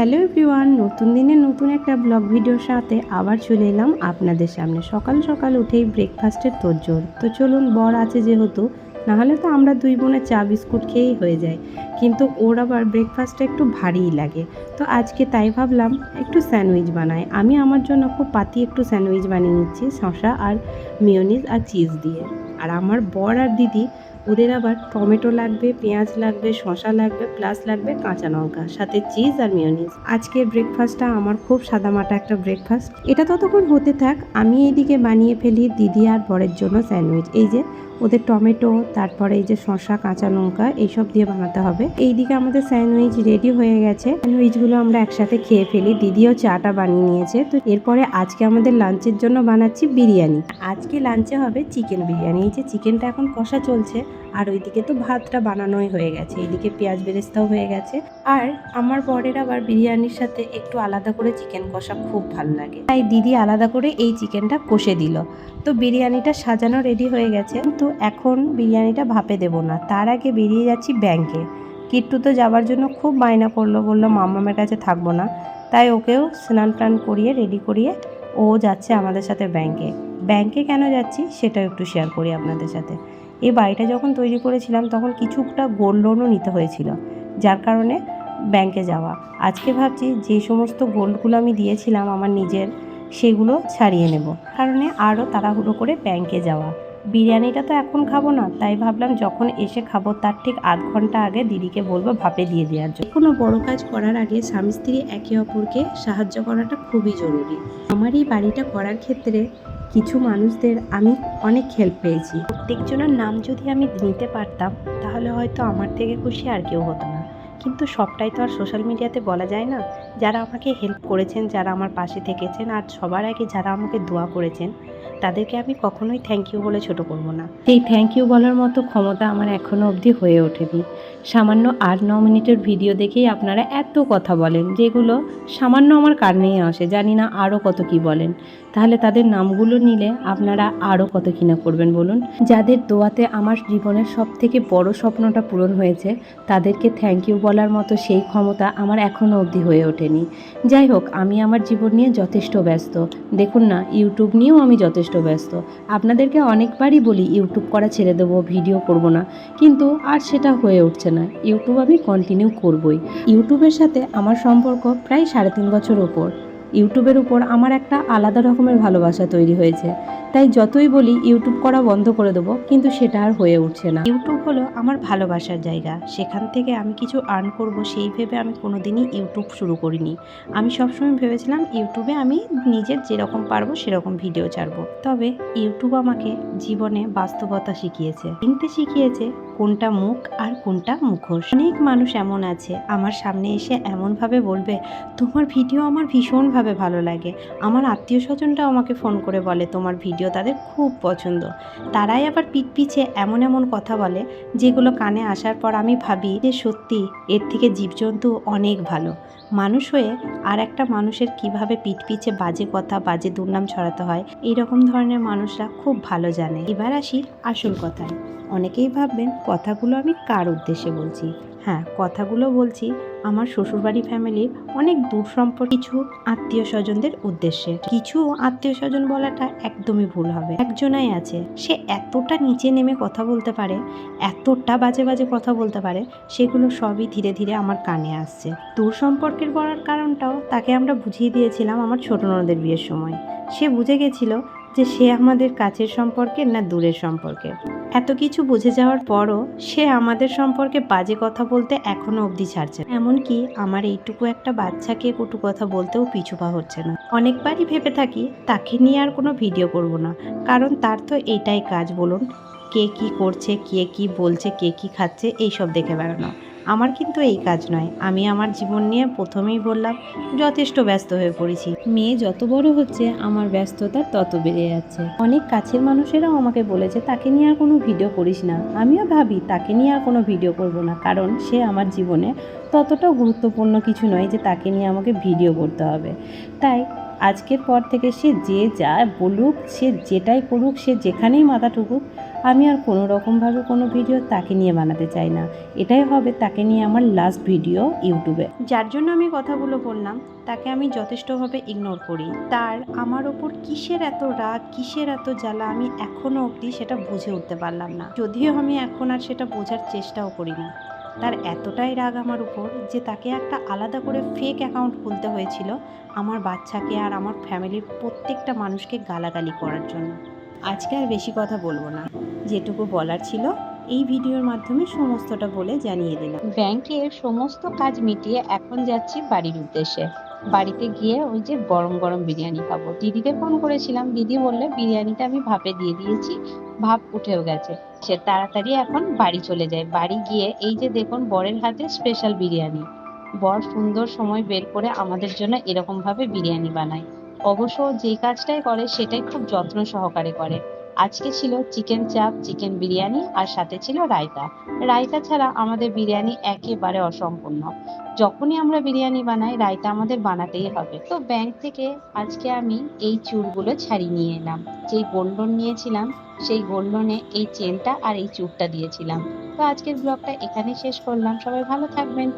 Hello everyone, নতুন দিনে নতুন একটা ব্লগ ভিডিওর সাথে আবার চলে এলাম আপনাদের সামনে। সকাল সকাল উঠেই ব্রেকফাস্টের তোড়জোড় তো চলুন, বর আছে যেহেতু, নাহলে তো আমরা দুই বোনে চা বিস্কুট খেয়েই হয়ে যায় কিন্তু ওর আবার ব্রেকফাস্টটা একটু ভারীই লাগে। তো আজকে তাই ভাবলাম, একটু স্যান্ডউইচ বানাই। আমি আমার জন্য খুব পাতি একটু স্যান্ডউইচ বানিয়ে নিচ্ছি, শসা আর মিওনিজ আর চিজ দিয়ে। আর আমার বর আর দিদি ওদের আবার টমেটো লাগবে, পেঁয়াজ লাগবে শশা লাগবে প্লাস লাগবে কাঁচা লঙ্কা, সাথে চিজ আর মিওনিজ আজকের ব্রেকফাস্টটা আমার খুব সাদামাটা একটা ব্রেকফাস্ট এটা ততক্ষণ হতে থাক, আমি এইদিকে বানিয়ে ফেলি দিদি আর বরের জন্য স্যান্ডউইচ। এই যে ওদের টমেটো, তারপরে এই যে শসা, কাঁচা লঙ্কা, এইসব দিয়ে বানাতে হবে। এইদিকে আমাদের স্যান্ডউইচ রেডি হয়ে গেছে। স্যান্ডউইচগুলো আমরা একসাথে খেয়ে ফেলি। দিদিও চাটা বানিয়ে নিয়েছে। তো এরপরে আজকে আমাদের লাঞ্চের জন্য বানাচ্ছি বিরিয়ানি। আজকে লাঞ্চে হবে চিকেন বিরিয়ানি। এই যে চিকেনটা এখন কষা চলছে। আর ওইদিকে তো ভাতটা বানানোই হয়ে গেছে এইদিকে পেঁয়াজ বেরেস্তাও হয়ে গেছে। আর আমার বরের আবার বিরিয়ানির সাথে একটু আলাদা করে চিকেন কষা খুব ভালো লাগে। তাই দিদি আলাদা করে এই চিকেনটা কষে দিল। তো বিরিয়ানিটা সাজানো রেডি হয়ে গেছে। কিন্তু এখন বিরিয়ানিটা ভাপে দেব না, তার আগে বেরিয়ে যাচ্ছি ব্যাংকে কিট্টু তো যাওয়ার জন্য খুব বায়না করল, বলল, মামামের কাছে থাকব না। তাই ওকেও স্নান টান করিয়ে রেডি করিয়ে ও যাচ্ছে আমাদের সাথে ব্যাংকে ব্যাংকে কেন যাচ্ছি সেটাও একটু শেয়ার করি আপনাদের সাথে। এই বাড়িটা যখন তৈরি করেছিলাম, তখন কিছুটা গোল্ড লোনও নিতে হয়েছিল, যার কারণে ব্যাংকে যাওয়া। আজকে ভাবছি যে সমস্ত গোল্ডগুলো আমি দিয়েছিলাম আমার নিজের, সেগুলো ছাড়িয়ে নেব। কারণে আরও তাড়াহুড়ো করে ব্যাংকে যাওয়া। বিরিয়ানিটা তো এখন খাব না, তাই ভাবলাম যখন এসে খাব, তার ঠিক আধ ঘণ্টা আগে দিদিকে বলব ভাপে দিয়ে দেওয়ার জন্য। কোনো বড় কাজ করার আগে স্বামী স্ত্রী একে অপরকে সাহায্য করাটা খুবই জরুরি। আমার এই বাড়িটা করার ক্ষেত্রে কিছু মানুষদের আমি অনেক হেল্প পেয়েছি। প্রত্যেকজনের নাম যদি আমি নিতে পারতাম, তাহলে হয়তো আমার থেকে খুশি আর কেউ হতো না। কিন্তু সবটাই তো আর সোশ্যাল মিডিয়াতে বলা যায় না। যারা আমাকে হেল্প করেছেন, যারা আমার পাশে থেকেছেন আর সবার আগে যারা আমাকে দোয়া করেছেন, তাদেরকে আমি কখনোই থ্যাংক ইউ বলে ছোট করব না। এই থ্যাংক ইউ বলার মতো ক্ষমতা আমার এখনও অবধি হয়ে ওঠেনি। সামান্য আট ন মিনিটের ভিডিও দেখেই আপনারা এত কথা বলেন, যেগুলো সামান্য আমার কারণেই আসে, জানি না আরও কত কি বলেন। তাহলে তাদের নামগুলো নিলে আপনারা আরও কত কি না করবেন বলুন? যাদের দোয়াতে আমার জীবনের সব থেকে বড় স্বপ্নটা পূরণ হয়েছে, তাদেরকে থ্যাংক ইউ বলার মতো সেই ক্ষমতা আমার এখনও অবধি হয়ে ওঠেনি। যাই হোক, আমি আমার জীবন নিয়ে যথেষ্ট ব্যস্ত। দেখুন না, ইউটিউব নিয়েও আমি যথেষ্ট ব্যস্ত। আপনাদেরকে অনেকবারই বলি, ইউটিউব করা ছেড়ে দেবো, ভিডিও করব না। কিন্তু আর সেটা হয়ে উঠছে না। ইউটিউব আমি কন্টিনিউ করবই। ইউটিউবের সাথে আমার সম্পর্ক প্রায় সাড়ে তিন বছর ওপর। ইউটিউবের উপর আমার একটা আলাদা রকমের ভালোবাসা তৈরি হয়েছে। তাই যতই বলি ইউটিউব করা বন্ধ করে দেবো, কিন্তু সেটা আর হয়ে উঠছে না। ইউটিউব হলো আমার ভালোবাসার জায়গা। সেখান থেকে আমি কিছু আর্ন করব, সেই ভেবে আমি কোনোদিনই ইউটিউব শুরু করিনি। আমি সবসময় ভেবেছিলাম ইউটিউবে আমি নিজের যেরকম পারব, সেরকম ভিডিও ছাড়বো। তবে ইউটিউব আমাকে জীবনে বাস্তবতা শিখিয়েছে। চিনতে শিখিয়েছে, কোনটা মুখ আর কোনটা মুখোশ। অনেক মানুষ এমন আছে। আমার সামনে এসে এমনভাবে বলবে, তোমার ভিডিও আমার ভীষণভাবে ভালো লাগে? আমার আত্মীয় স্বজনরাও আমাকে ফোন করে বলে তোমার ভিডিও তাদের খুব পছন্দ। তারাই আবার পিঠ পিছে এমন এমন কথা বলে, যেগুলো কানে আসার পর আমি ভাবি যে সত্যি এর থেকে জীবজন্তু অনেক ভালো। মানুষ হয়ে আর একটা মানুষের কীভাবে পিঠ পিছে বাজে কথা, বাজে দুর্নাম ছড়াতে হয় এই রকম ধরনের মানুষরা খুব ভালো জানে। এবার আসি আসল কথায়। অনেকেই ভাববেন, কথাগুলো আমি কার উদ্দেশ্যে বলছি? হ্যাঁ কথাগুলো বলছি আমার শ্বশুরবাড়ি ফ্যামিলির অনেক দূর সম্পর্ক, কিছু আত্মীয় স্বজনদের উদ্দেশ্যে। কিছু আত্মীয় স্বজন বলাটা একদমই ভুল হবে। একজনাই আছে, সে এতটা নিচে নেমে কথা বলতে পারে, এতটা বাজে বাজে কথা বলতে পারে, সেগুলো সবই ধীরে ধীরে আমার কানে আসছে। দূর সম্পর্কের বলার কারণটাও তাকে আমরা বুঝিয়ে দিয়েছিলাম আমার ছোট ননদের বিয়ের সময়। সে বুঝে গেছিল যে সে আমাদের কাছের সম্পর্কে না দূরের সম্পর্কে এত কিছু বুঝে যাওয়ার পরও সে আমাদের সম্পর্কে বাজে কথা বলতে এখনও অবধি ছাড়ছে। এমনকি আমার এইটুকু একটা বাচ্চাকে কটু কথা বলতেও পিছু পা হচ্ছে না। অনেকবারই ভেবে থাকি তাকে নিয়ে আর কোনো ভিডিও করব না। কারণ তার তো এটাই কাজ বলুন, কে কি করছে, কে কি বলছে, কে কি খাচ্ছে, এইসব দেখে বেড়ানো। আমার কিন্তু এই কাজ নয়। আমি আমার জীবন নিয়ে প্রথমেই বললাম, যথেষ্ট ব্যস্ত হয়ে পড়েছি। মেয়ে যত বড় হচ্ছে, আমার ব্যস্ততা তত বেড়ে যাচ্ছে। অনেক কাছের মানুষেরাও আমাকে বলেছে, তাকে নিয়ে আর কোনো ভিডিও করিস না। আমিও ভাবি, তাকে নিয়ে আর কোনো ভিডিও করব না। কারণ সে আমার জীবনে ততটাও গুরুত্বপূর্ণ কিছু নয় যে তাকে নিয়ে আমাকে ভিডিও করতে হবে। তাই আজকের পর থেকে সে যে যা বলুক, সে যেটাই করুক, সে যেখানেই মাথা ঠুকুক, আমি আর কোনো রকমভাবে কোনো ভিডিও তাকে নিয়ে বানাতে চাই না। এটাই হবে তাকে নিয়ে আমার লাস্ট ভিডিও ইউটিউবে। যার জন্য আমি কথাগুলো বললাম, তাকে আমি যথেষ্টভাবে ইগনোর করি। তার, আমার ওপর কিসের এত রাগ, কিসের এত জ্বালা আমি এখনও অবধি সেটা বুঝে উঠতে পারলাম না। যদিও আমি এখন আর সেটা বোঝার চেষ্টাও করি না। তার এতটাই রাগ আমার উপর যে তাকে একটা আলাদা করে ফেক অ্যাকাউন্ট খুলতে হয়েছিল আমার বাচ্চাকে আর আমার ফ্যামিলির প্রত্যেকটা মানুষকে গালাগালি করার জন্য। আজকে আর বেশি কথা বলব না। যেটুকু বলার ছিল, এই ভিডিওর মাধ্যমে সমস্তটা বলে জানিয়ে দিলাম। ব্যাংকের সমস্ত কাজ মিটিয়ে এখন যাচ্ছি বাড়ির উদ্দেশ্যে। বাড়িতে গিয়ে ওই যে গরম গরম বিরিয়ানি খাব। দিদিকে ফোন করেছিলাম, দিদি বললে, বিরিয়ানিটা আমি ভাপে দিয়ে দিয়েছি, ভাপ উঠেও গেছে। সে তাড়াতাড়ি এখন বাড়ি চলে যায়। বাড়ি গিয়ে এই যে দেখুন, বরের হাতে স্পেশাল বিরিয়ানি। বর সুন্দর সময় বের করে আমাদের জন্য এরকম ভাবে বিরিয়ানি বানায়। অবশ্য যেই কাজটাই করে, সেটাই খুব যত্ন সহকারে করে। আজকে ছিল চিকেন চাপ, চিকেন বিরিয়ানি আর সাথে ছিল রায়তা। রায়তা ছাড়া আমাদের বিরিয়ানি একেবারে অসম্পূর্ণ। যখনই আমরা বিরিয়ানি বানাই, রায়তা আমাদের বানাতেই হবে। তো ব্যাংক থেকে আজকে আমি এই চুড়গুলো ছাড়িয়ে নিয়ে এলাম। যেই গোল্ড লোন নিয়েছিলাম, সেই গোল্ড লোনে এই চেনটা আর এই চুড়টা দিয়েছিলাম। তো আজকের ব্লগটা এখানেই শেষ করলাম। সবাই ভালো থাকবেন।